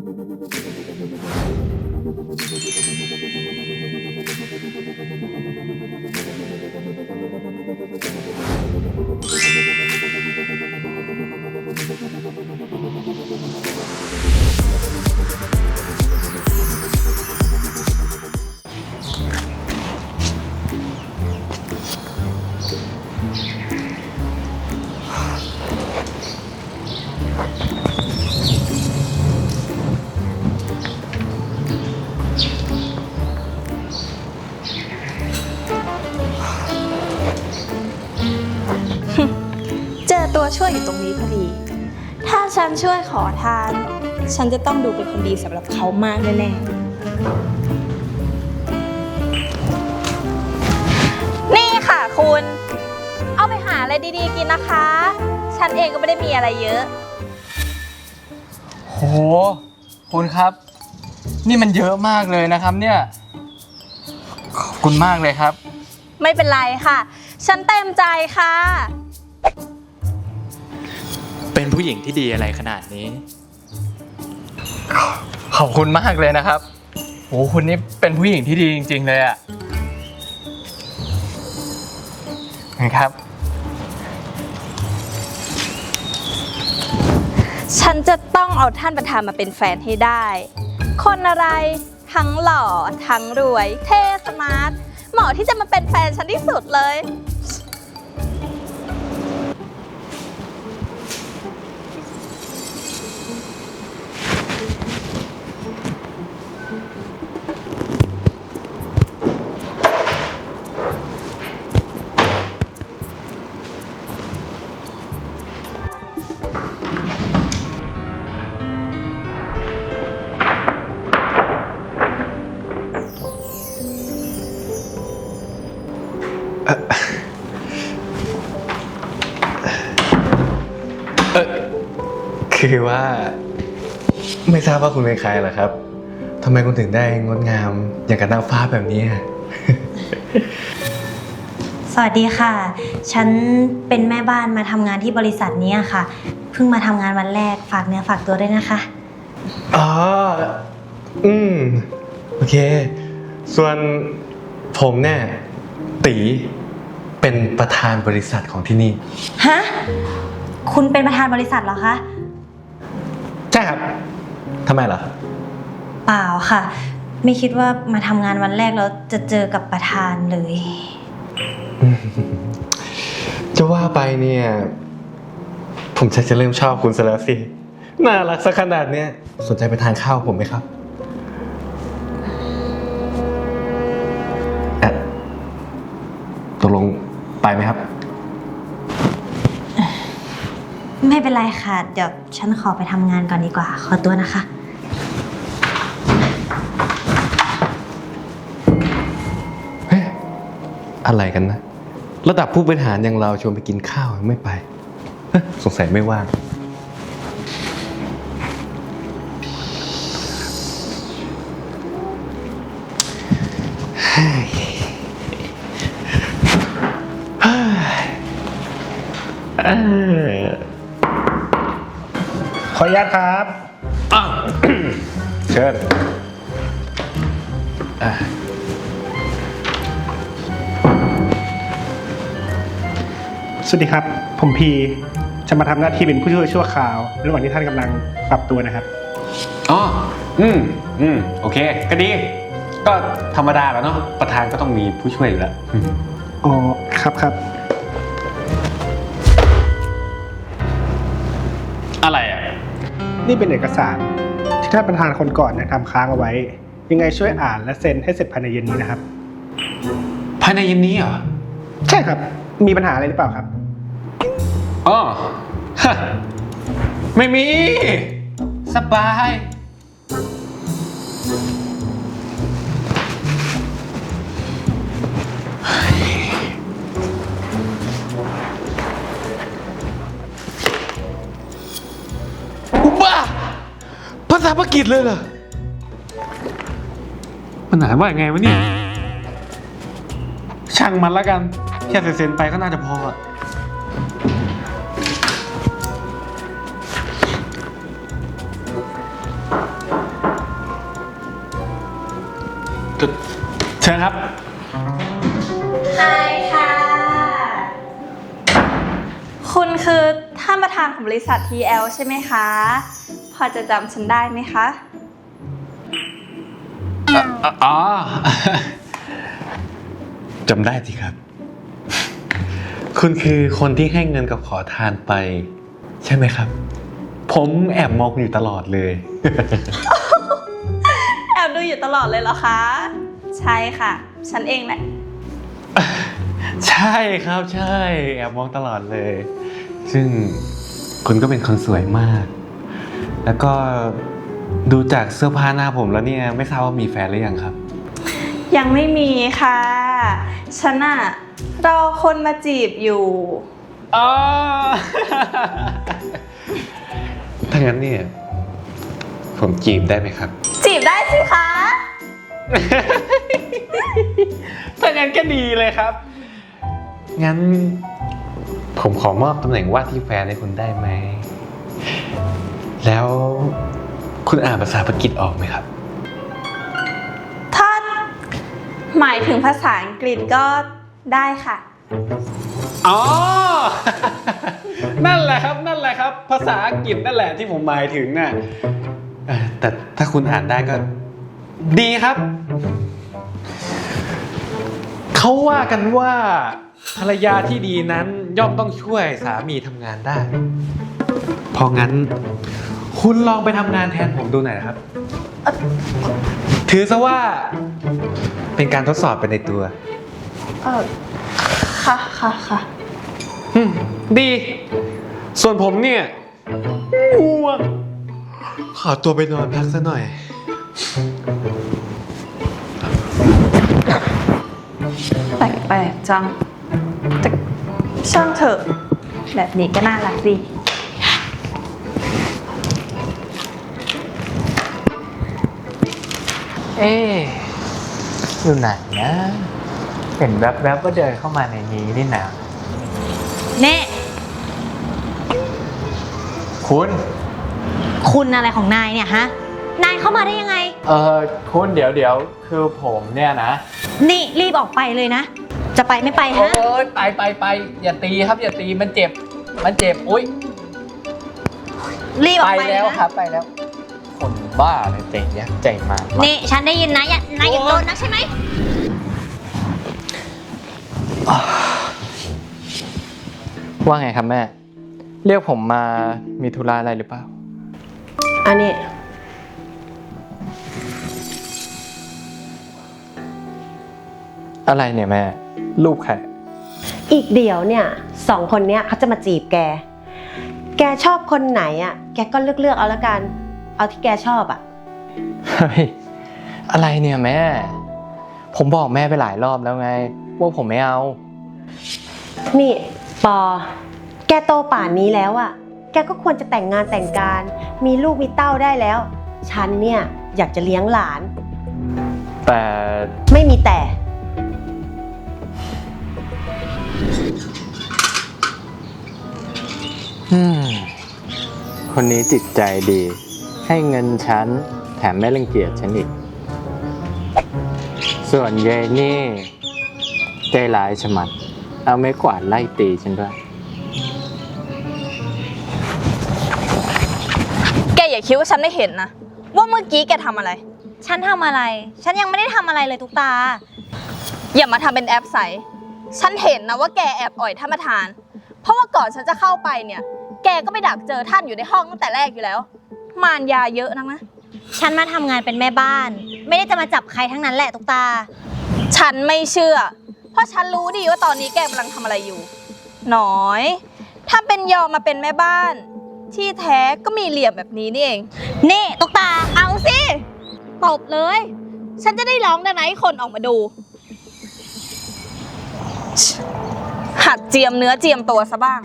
Thank you. ดี ถ้าฉันช่วยขอทาน ฉันจะต้องดูเป็นคนดีสำหรับเขามากแน่ๆ นี่ค่ะคุณ เอาไปหาอะไรดีๆกินนะคะ ฉันเองก็ไม่ได้มีอะไรเยอะ โห คุณครับ นี่มันเยอะมากเลยนะครับเนี่ย ขอบคุณมากเลยครับ ไม่เป็นไรค่ะ ฉันเต็มใจค่ะเป็น ผู้หญิงที่ดีอะไรขนาดนี้ ขอบคุณมากเลยนะครับโหคุณนี่เป็นผู้หญิงที่ดีจริง ๆ เลยอะนะครับ ฉันจะต้องเอาท่านประธานมาเป็นแฟนให้ได้ คนอะไรทั้งหล่อ ทั้งรวย เท่สมาร์ทเหมาะที่จะมาเป็นแฟนฉันที่สุดเลย คือว่า ไม่ทราบว่าคุณเป็นใครเหรอครับทำไมคุณถึงได้งดงามอย่างกับนางฟ้าแบบนี้อะสวัสดีค่ะ ฉันเป็นแม่บ้านมาทำงานที่บริษัทนี้ค่ะ เพิ่งมาทำงานวันแรกฝากเนื้อฝากตัวด้วยนะคะ อ๋อ อืม โอเค ส่วนผมเนี่ยตีเป็นประธานบริษัทของที่นี่ ฮะ คุณเป็นประธานบริษัทเหรอคะใช่ครับทำไมเหรอ เปล่าค่ะ ไม่คิดว่ามาทำงานวันแรกแล้วจะเจอกับประธานเลย จะว่าไปเนี่ย ผมชักจะเริ่มชอบคุณซะแล้วสิ น่ารักสักขนาดเนี้ยสนใจไปทานข้าวผมไหมครับเอ่อตกลงไปไหมครับ ไม่เป็นไรค่ะ เดี๋ยวฉันขอไปทำงานก่อนดีกว่า ขอตัวนะคะ เฮ้ยอะไรกันนะ ระดับผู้บริหารอย่างเราชวนไปกินข้าวยังไม่ไปเฮ้ยสงสัยไม่ว่างเฮ้ยเฮ้ยเอ้ย ขออนุญาตครับอ้าว เชิญอะสวัสดีครับ ผมพีจะมาทำหน้าที่เป็นผู้ช่วยชั่วคราว ระหว่างที่ท่านกำลังปรับตัวนะครับ อ๋อ อืม อืม โอเค ก็ดี ก็ธรรมดาแล้วเนาะ ประธานก็ต้องมีผู้ช่วยอยู่แล้ว อ๋อ ครับครับ นี่เป็นเอกสารที่ท่านประธานคนก่อนเนี่ยทำค้างเอาไว้ ยังไงช่วยอ่านและเซ็นให้เสร็จภายในเย็นนี้นะครับ ภายในเย็นนี้เหรอใช่ครับ มีปัญหาอะไรหรือเปล่าครับ อ๋อฮะไม่มี สบายาปกิจเลยเหรอ มันหานว่าไงวะเนี่ย ช่างมันละกัน แค่เซ็นไปก็น่าจะพออะเชิญครับใช่ค่ะ คุณคือท่านประธานของบริษัท TL ใช่ไหมคะ อจะจำฉันได้ไหมคะ อ๋อ จำได้สิครับ คุณคือคนที่ให้เงินกับขอทานไป ใช่ไหมครับ ผมแอบมองอยู่ตลอดเลย แอบดูอยู่ตลอดเลยเหรอคะ ใช่ค่ะ ฉันเองแหละ ใช่ครับใช่ แอบมองตลอดเลย ซึ่งคุณก็เป็นคนสวยมาก แล้วก็ดูจากเสื้อผ้าหน้าผมแล้วเนี่ยไม่ทราบว่ามีแฟนหรือยังครับ ยังไม่มีค่ะ ฉันอะรอคนมาจีบอยู่ อ๋อ ถ้างั้นเนี่ย ผมจีบได้ไหมครับ จีบได้สิคะ ถ้างั้นก็ดีเลยครับ งั้น ผมขอมอบตำแหน่งว่าที่แฟนให้คุณได้ไหม แล้วคุณอ่านภาษาปากีสออกไหมครับ ถ้าหมายถึงภาษาอังกฤษก็ได้ค่ะ อ๋อ นั่นแหละครับ นั่นแหละครับ ภาษาอังกฤษนั่นแหละที่ผมหมายถึงน่ะเอ่อแต่ถ้าคุณอ่านได้ก็ ดีครับ เขาว่ากันว่าภรรยาที่ดีนั้นย่อมต้องช่วยสามีทำงานได้ เพราะงั้น คุณลองไปทำงานแทนผมดูหน่อยนะครับ ถือซะว่าเป็นการทดสอบไปในตัว เออค่ะค่ะค่ะอืมดี ส่วนผมเนี่ยง่วงขอตัวไปนอนพักซะหน่อย แปลกๆจังแต่ช่างเถอะ แบบนี้ก็น่ารักดี เอ๊ะอยู่ไหนนะ เห็นแวบๆว่าเดินเข้ามาในนี้นี่นะเน่คุณ คุณอะไรของนายเนี่ยฮะ นายเข้ามาได้ยังไง เออคุณเดี๋ยวเดี๋ยวคือผมเนี่ยนะ นี่รีบออกไปเลยนะ จะไปไม่ไปโอ้ฮะยไปไปไปอย่าตีครับอย่าตีมันเจ็บ มันเจ็บ อุ้ยรีบอไปอกไปแล้วเลยนะ ครับไปแล้วคน บ้าเลยใจยักษ์ใจมากนี่ฉันได้ยินนะอย่านายอย่าโดนนะใช่ไหมว่าไงครับแม่ เรียกผมมามีธุระอะไรหรือเปล่า อันนี้ อะไรเนี่ยแม่รูปใครอีกเดี๋ยวเนี่ยสองคนเนี้ยเขาจะมาจีบแก แกชอบคนไหนอะ แกก็เลือกเลือกๆเอาละกัน เอาที่แกชอบอะเฮ้ยอะไรเนี่ยแม่ ผมบอกแม่ไปหลายรอบแล้วไง ว่าผมไม่เอา นี่ปอ แกโตป่านนี้แล้วอะแกก็ควรจะแต่งงานแต่งการ มีลูกมีเต้าได้แล้ว ฉันเนี่ยอยากจะเลี้ยงหลาน แต่ไม่มีแต่ อืมคนนี้จิตใจดี ให้เงินฉัน แถมไม่รังเกียจฉันอีก ส่วนเยนี่ ใจร้ายชะมัด เอาไม้กวาดไล่ตีฉันด้วย แกอย่าคิดว่าฉันไม่เห็นนะ ว่าเมื่อกี้แกทำอะไร ฉันทำอะไร ฉันยังไม่ได้ทำอะไรเลยทุกตา อย่ามาทำเป็นแอปใส ฉันเห็นนะว่าแกแอบอ่อยท่านประธาน เพราะว่าก่อนฉันจะเข้าไปเนี่ย แกก็ไปดักเจอท่านอยู่ในห้องตั้งแต่แรกอยู่แล้ว มารยาเยอะนักนะ ฉันมาทำงานเป็นแม่บ้าน ไม่ได้จะมาจับใครทั้งนั้นแหละทุกตา ฉันไม่เชื่อ เพราะฉันรู้ดีว่าตอนนี้แกกำลังทำอะไรอยู่ หน้อย ถ้าเป็นยอมมาเป็นแม่บ้าน ที่แท้ก็มีเหลี่ยมแบบนี้นี่เอง นี่ตุกตา เอาสิ ตบเลย ฉันจะได้ร้องดังนั้นให้คนออกมาดู หัดเจียมเนื้อเจียมตัวซะบ้าง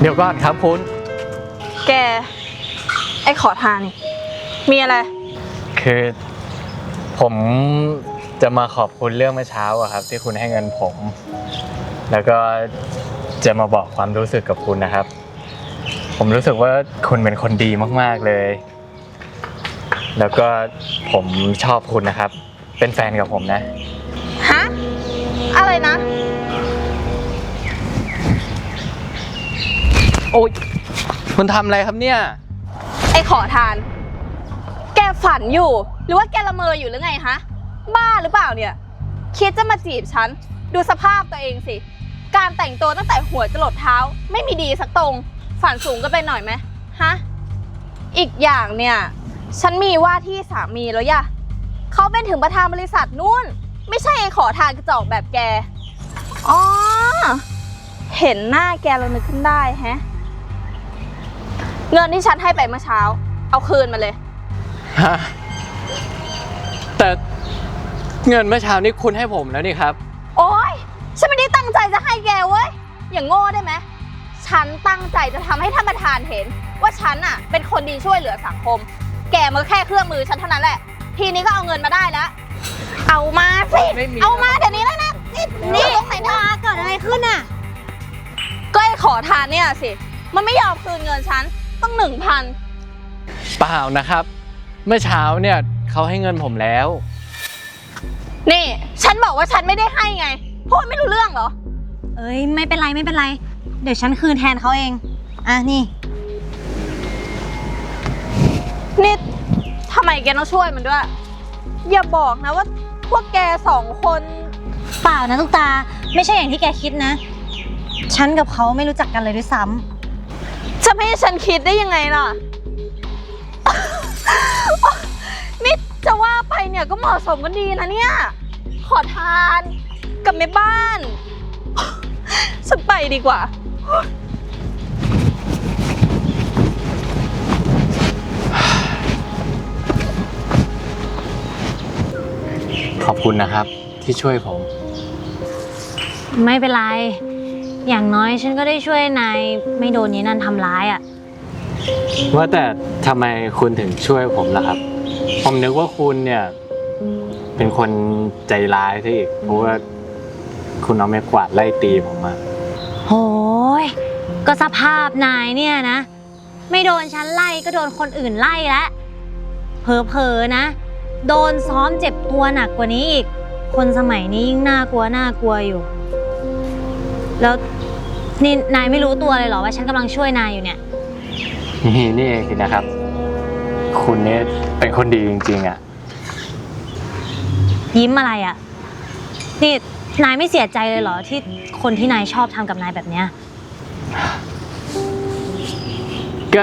เดี๋ยวก่อนครับคุณ แก ไอ้ขอทานนี่มีอะไร คือผมจะมาขอบคุณเรื่องเมื่อเช้าอะครับ ที่คุณให้เงินผม แล้วก็จะมาบอกความรู้สึกกับคุณนะครับ ผมรู้สึกว่าคุณเป็นคนดีมาก ๆเลย แล้วก็ผมชอบคุณนะครับ เป็นแฟนกับผมนะ ฮะ อะไรนะ โอ๊ยคุณทำอะไรครับเนี่ย ไอ้ขอทาน แกฝันอยู่ หรือว่าแกละเมออยู่หรือไงฮะ บ้าหรือเปล่าเนี่ย คิดจะมาจีบฉัน ดูสภาพตัวเองสิ การแต่งตัวตั้งแต่หัวจรดเท้า ไม่มีดีสักตรง ฝันสูงก็ไปหน่อยไหมฮะ อีกอย่างเนี่ย ฉันมีว่าที่สามีแล้วย่ะเขาเป็นถึงประธานบริษัทนู่น ไม่ใช่ไอ้ขอทานกระจอกแบบแก อ๋อ เห็นหน้าแกแล้วนึกขึ้นได้แฮะ เงินที่ฉันให้ไปเมื่อเช้า เอาคืนมาเลย ฮะแต่เงินเมื่อเช้านี้คุณให้ผมแล้วนี่ครับ โอ๊ย ฉันไม่ได้ตั้งใจจะให้แกเว้ย อย่างโง่ได้ไหม ฉันตั้งใจจะทำให้ท่านประธานเห็น ว่าฉันอะเป็นคนดีช่วยเหลือสังคม แกมันก็แค่เครื่องมือฉันเท่านั้นแหละ ทีนี้ก็เอาเงินมาได้แล้ว เอามาสิ ไม่มี เอามาเดี๋ยวนี้เลยนะ นี่นี่ตรงไหนนะเกิดอะไรขึ้นอะ ก็ไอ้ขอทานเนี่ยสิ มันไม่ยอมคืนเงินฉัน ต้องหนึ่งพันเปล่านะครับ เมื่อเช้าเนี่ยเขาให้เงินผมแล้ว นี่ ฉันบอกว่าฉันไม่ได้ให้ไงพูดไม่รู้เรื่องเหรอ เอ้ยไม่เป็นไรไม่เป็นไร เดี๋ยวฉันคืนแทนเขาเอง อะนี่ นี่ทำไมแกต้องช่วยมันด้วย อย่าบอกนะว่าพวกแกสองคนเปล่านะตุ๊กตา ไม่ใช่อย่างที่แกคิดนะ ฉันกับเขาไม่รู้จักกันเลยด้วยซ้ำ จะไม่ให้ฉันคิดได้ยังไงล่ะ นี่จะว่าไปเนี่ยก็เหมาะสมกันดีนะเนี่ย ขอทานกับแม่บ้าน ฉันไปดีกว่า ขอบคุณนะครับที่ช่วยผม ไม่เป็นไร อย่างน้อยฉันก็ได้ช่วยนายไม่โดนยีนันทำร้ายอะ ว่าแต่ทำไมคุณถึงช่วยผมล่ะครับ ผมนึกว่าคุณเนี่ย เป็นคนใจร้ายซะอีกเพราะว่าคุณเอาไม้กวาดไล่ตีผมมาโหยก็สภาพนายเนี่ยนะ ไม่โดนฉันไล่ก็โดนคนอื่นไล่แล้วเผลอๆนะ โดนซ้อมเจ็บตัวหนักกว่านี้อีก คนสมัยนี้ยิ่งน่ากลัวน่ากลัวอยู่ แล้ว นี่นายไม่รู้ตัวเลยเหรอว่าฉันกำลังช่วยนายอยู่เนี่ย นี่นี่เองสินะครับ คุณเนี่ยเป็นคนดีจริงๆอะ ยิ้มอะไรอะ่ะ นี่นายไม่เสียใจเลยเหรอที่คนที่นายชอบทำกับนายแบบเนี้ย ก็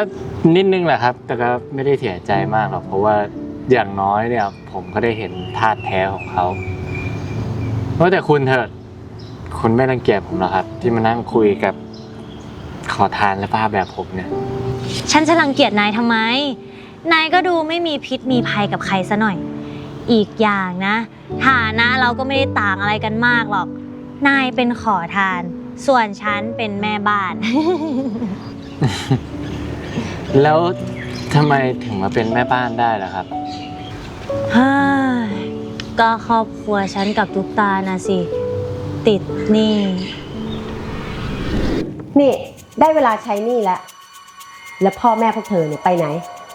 นิดนึงแหละครับ แต่ก็ไม่ได้เสียใจมากหรอก เพราะว่าอย่างน้อยเนี่ย ผมก็ได้เห็นธาตุแท้ของเขาว่าแต่คุณเถิด คุณไม่รังเกียจผมหรอครับ ที่มานั่งคุยกับขอทานและป้าแบบผมเนี่ย ฉันจะรังเกียจนายทำไม นายก็ดูไม่มีพิษมีภัยกับใครซะหน่อย อีกอย่างนะฐานะเราก็ไม่ได้ต่างอะไรกันมากหรอก นายเป็นขอทาน ส่วนฉันเป็นแม่บ้าน แล้วทำไมถึงมาเป็นแม่บ้านได้ล่ะครับ เฮ้ยก็ครอบครัวฉันกับตุ๊กตานะสิ ติดหนี่นี่ ได้เวลาใช้หนี่แล้ว แล้วพ่อแม่พวกเธอเนี่ยไปไหน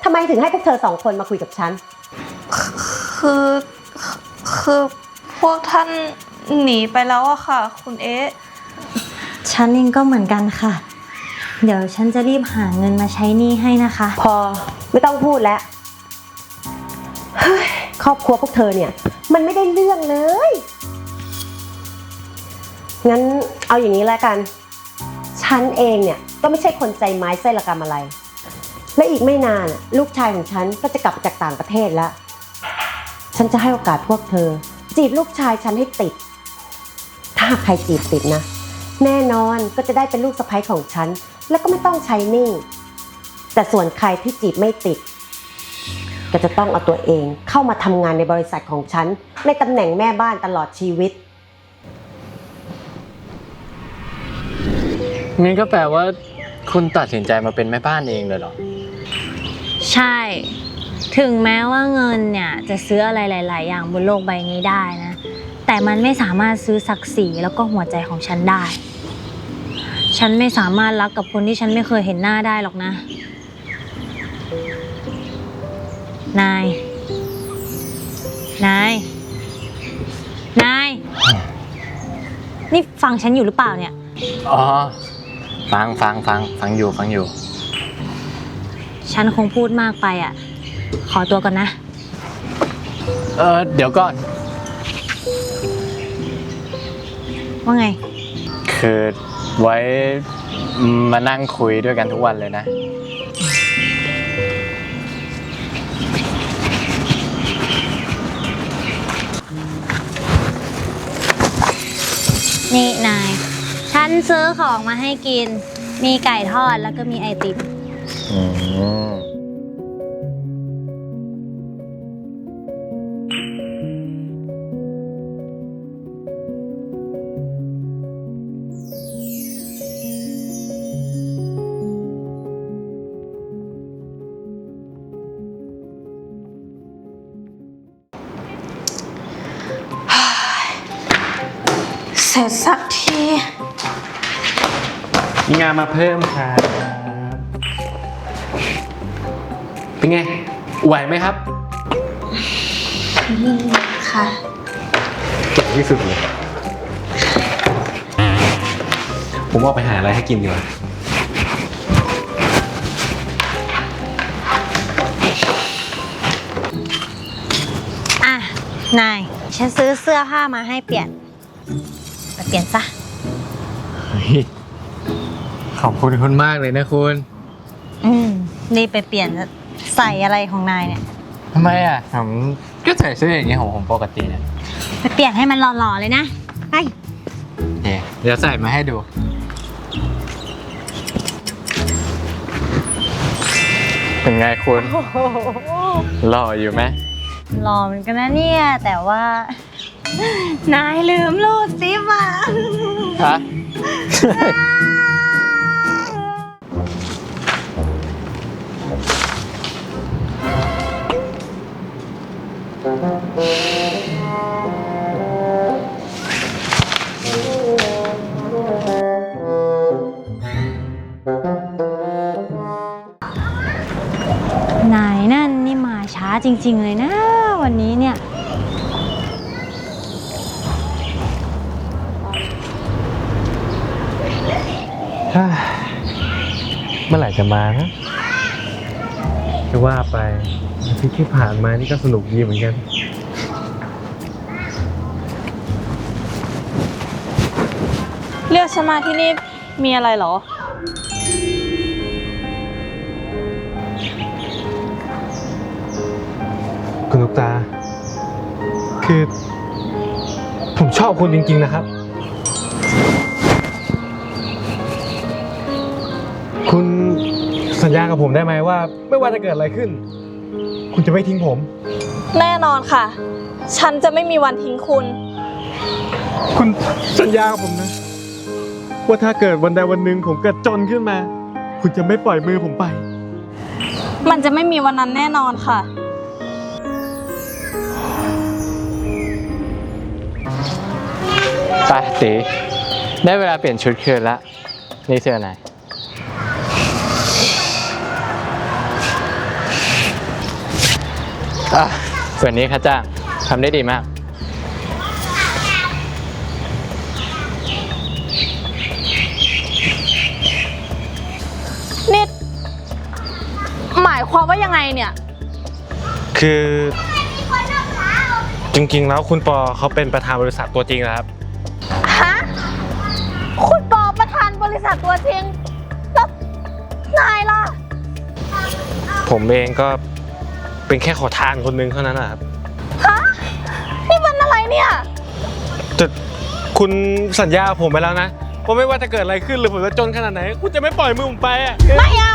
ทำไมถึงให้พวกเธอสองคนมาคุยกับฉัน คือคือพวกท่านหนีไปแล้วอะค่ะ คุณเอ๊ะ ฉันเองก็เหมือนกันค่ะ เดี๋ยวฉันจะรีบหาเงินมาใช้หนี้ให้นะคะ พอไม่ต้องพูดแล้วเฮ้ยครอบครัวพวกเธอเนี่ย มันไม่ได้เรื่องเลย งั้นเอาอย่างนี้แล้วกัน ฉันเองเนี่ยก็ไม่ใช่คนใจไม้ไส้ละกรรมอะไร และอีกไม่นานลูกชายของฉันก็จะกลับจากต่างประเทศแล้ว ฉันจะให้โอกาสพวกเธอ จีบลูกชายฉันให้ติด ถ้าใครจีบติดนะ แน่นอนก็จะได้เป็นลูกสะใภ้ของฉัน แล้วก็ไม่ต้องใช้หนี้แต่ส่วนใครที่จีบไม่ติด ก็จะต้องเอาตัวเองเข้ามาทำงานในบริษัทของฉันในตำแหน่งแม่บ้านตลอดชีวิต งั้นก็แปลว่า คุณตัดสินใจมาเป็นแม่บ้านเองเลยเหรอ ใช่ ถึงแม้ว่าเงินเนี่ยจะซื้ออะไรหลาย ๆ อย่างบนโลกใบนี้ได้นะ แต่มันไม่สามารถซื้อศักดิ์ศรีแล้วก็หัวใจของฉันได้ ฉันไม่สามารถรักกับคนที่ฉันไม่เคยเห็นหน้าได้หรอกนะ นาย นาย นาย นี่ฟังฉันอยู่หรือเปล่าเนี่ย อ๋อ ฟังฟังฟังฟังอยู่ฟังอยู่ ฉันคงพูดมากไปอะ ขอตัวก่อนนะ เออเดี๋ยวก่อน ว่าไง คือไว้มานั่งคุยด้วยกันทุกวันเลยนะ นี่นาย ฉันซื้อของมาให้กิน มีไก่ทอดแล้วก็มีไอติม อืมเสร็จสักที มีงานมาเพิ่มครับเป็นไง ไหวไหมครับ ค่ะเก่งที่สุดเลย ผมออกไปหาอะไรให้กินดีกว่า อะ นาย ฉันซื้อเสื้อผ้ามาให้เปลี่ยนไปเปลี่ยนซะเฮ้ย ขอบคุณคุณมากเลยนะคุณอืมรีบไปเปลี่ยนใส่อะไรของนายเนี่ย ทำไมอะผมก็ใส่เสื้ออย่างนี้ของผมปกติเนี่ยไปเปลี่ยนให้มันหล่อๆเลยนะ ไปเดี๋ยวเดี๋ยวใส่มาให้ดู เป็นไงคุณหล่ออยู่ไหมหล่อเหมือนกันนะเนี่ย แต่ว่า นายลืมรูดซิปอะ ฮะ นายนั่นนี่มาช้าจริง ๆ เลยนะ วันนี้เนี่ย เมื่อไหร่จะมานะจะว่าไป ทิตย์ที่ผ่านมานี่ก็สนุกดีเหมือนกัน เรียกฉันมาที่นี่มีอะไรเหรอ คุณลูกตา คือ ผมชอบคุณจริง ๆ นะครับ คุณสัญญากับผมได้ไหมว่า ไม่ว่าจะเกิดอะไรขึ้น คุณจะไม่ทิ้งผม แน่นอนค่ะ ฉันจะไม่มีวันทิ้งคุณ คุณสัญญากับผมนะ ว่าถ้าเกิดวันใดวันหนึ่งผมเกิดจนขึ้นมา คุณจะไม่ปล่อยมือผมไป มันจะไม่มีวันนั้นแน่นอนค่ะ ไปตีได้เวลาเปลี่ยนชุดคืนละ นี่เสื้อไหน อะส่วนนี้ค่าจ้างทำได้ดีมากนี่หมายความว่ายังไงเนี่ย คือจริงๆ แล้วคุณปอเขาเป็นประธานบริษัทตัวจริงนะครับ ฮะ คุณปอประธานบริษัทตัวจริงแล้วนายล่ะ ผมเองก็ เป็นแค่ขอทานคนหนึ่งเท่านั้นนะครับฮะนี่มันอะไรเนี่ย แต่คุณสัญญากับผมไปแล้วนะว่าไม่ว่าจะเกิดอะไรขึ้นหรือผมจะจนขนาดไหน คุณจะไม่ปล่อยมือผมไปอะไม่เอา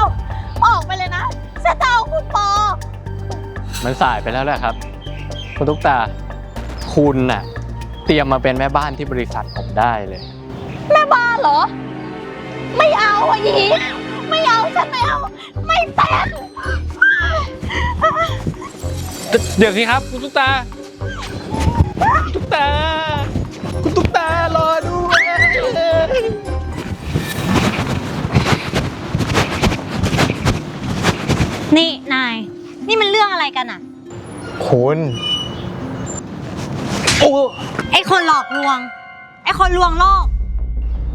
ออกไปเลยนะฉันจะเอาคุณปอ มันสายไปแล้วแหละครับ คุณตุ๊กตา คุณน่ะ เตรียมมาเป็นแม่บ้านที่บริษัทผมได้เลย แม่บ้านเหรอ ไม่เอาอะหยีไม่เอาฉันไม่เอา ไม่เป็น เดี๋ยวสิครับ คุณตุ๊กตาคุณตุ๊กตา คุณตุ๊กตารอด้วยนี่ นาย นี่มันเรื่องอะไรกันอะคุณโอ้ไอ้คนหลอกลวง ไอ้คนลวงโลก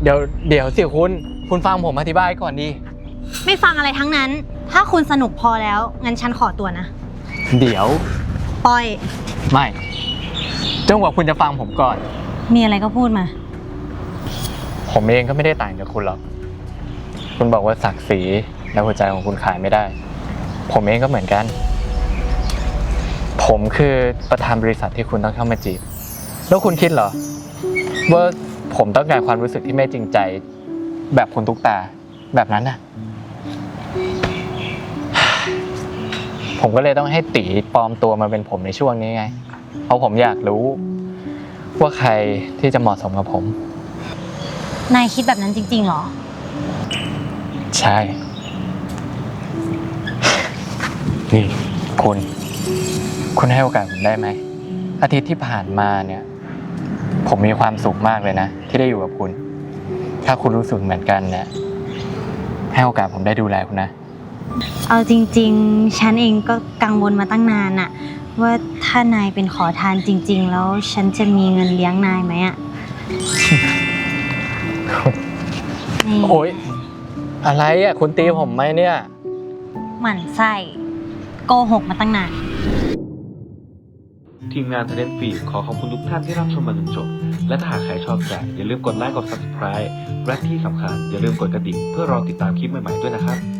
เดี๋ยวเดี๋ยวสิคุณ คุณฟังผมอธิบายก่อนดี ไม่ฟังอะไรทั้งนั้น ถ้าคุณสนุกพอแล้ว งั้นฉันขอตัวนะ เดี๋ยว ปอย ไม่จนกว่าคุณจะฟังผมก่อน มีอะไรก็พูดมา ผมเองก็ไม่ได้ต่างจากคุณหรอก คุณบอกว่าศักดิ์ศรีและหัวใจของคุณขายไม่ได้ ผมเองก็เหมือนกัน ผมคือประธานบริษัทที่คุณต้องเข้ามาจีบ แล้วคุณคิดเหรอ ว่าผมต้องการความรู้สึกที่ไม่จริงใจ แบบคุณทุกตาแบบนั้นน่ะ ผมก็เลยต้องให้ตีปลอมตัวมาเป็นผมในช่วงนี้ไง เพราะผมอยากรู้ ว่าใครที่จะเหมาะสมกับผม นายคิดแบบนั้นจริงๆเหรอ ใช่ นี่คุณ คุณให้โอกาสผมได้ไหม อาทิตย์ที่ผ่านมาเนี่ย ผมมีความสุขมากเลยนะ ที่ได้อยู่กับคุณ ถ้าคุณรู้สึกเหมือนกันเนี่ยให้โอกาสผมได้ดูแลคุณนะ เอาจริง ๆ ฉันเองก็กังวลมาตั้งนานอะว่าถ้านายเป็นขอทานจริง ๆ แล้วฉันจะมีเงินเลี้ยงนายไหมอะนี่โอ๊ย อะไรอะ คุณตีผมไหมเนี่ย หมั่นไส้โกหกมาตั้งนาน ทีมงาน Talent f e e ขอขอบคุณทุกท่านที่รับชมมาจนจบ และถ้าหากใครชอบใจอย่าลืมกดไลค์กด subscribe และที่สำคัญอย่าลืมกดกระดิ่งเพื่อรอติดตามคลิปใหม่ๆด้วยนะครับ